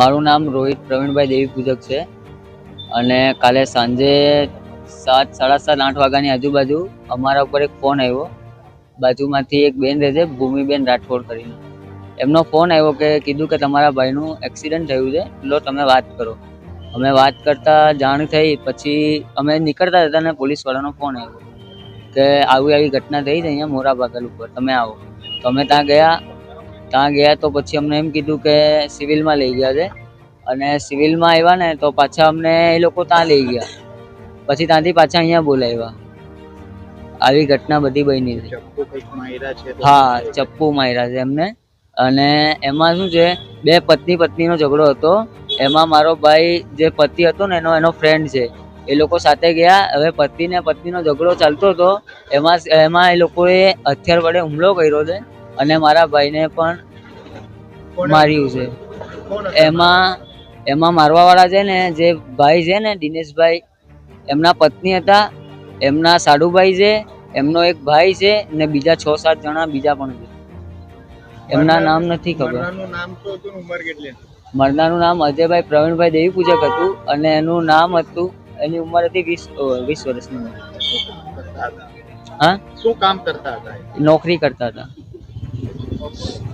મારું નામ રોહિત પ્રવીણભાઈ દેવી પૂજક છે. અને કાલે સાંજે સાત, સાડા સાત, આઠ વાગ્યાની આજુબાજુ અમારા ઉપર એક ફોન આવ્યો. બાજુમાંથી એક બેન રહે છે, ભૂમિબેન રાઠોડ કરીને. એમનો ફોન આવ્યો કે કીધું કે તમારા ભાઈનું એક્સિડન્ટ થયું છે, લો તમે વાત કરો. અમે વાત કરતા જાણ થઈ, પછી અમે નીકળતા હતા ને પોલીસવાળાનો ફોન આવ્યો કે આવી આવી ઘટના થઈ છે અહીંયા મોરા બાગલ ઉપર, તમે આવો. તો અમે ત્યાં ગયા ત્યાં ગયા તો પછી અમને એમ કીધું કે સિવિલમાં લઈ ગયા છે. અને સિવિલમાં આવ્યા ને તો પાછા અમને એ લોકો ત્યાં લઈ ગયા. પછી ત્યાંથી પાછા અહીંયા બોલાવ્યા. આવી ઘટના બધી બની છે હા ચપ્પુ માર્યા છે એમને. અને એમાં શું છે બે પત્ની પત્નીનો ઝઘડો હતો. એમાં મારો ભાઈ જે પતિ હતો ને એનો એનો ફ્રેન્ડ છે એ લોકો સાથે ગયા. હવે પતિ ને પત્નીનો ઝઘડો ચાલતો હતો. એમાં એમાં એ લોકોએ હથિયાર વડે હુમલો કર્યો છે. અને મારા ભાઈને પણ માર્યું છે. એમાં એમાં મારવા વાળા છે ને જે ભાઈ છે ને દિનેશભાઈ એમના પત્ની હતા એમના સાડુભાઈ છે એમનો એક ભાઈ છે ને બીજા છ સાત જણા બીજા પણ છે. એમના નામ નથી ખબર? મરનાનું નામ અજયભાઈ પ્રવીણભાઈ દેવી પૂજક હતું અને એનું નામ હતું એની ઉંમર હતી વીસ વીસ વર્ષની? હા? શું કામ કરતા હતા? નોકરી કરતા હતા. Deus.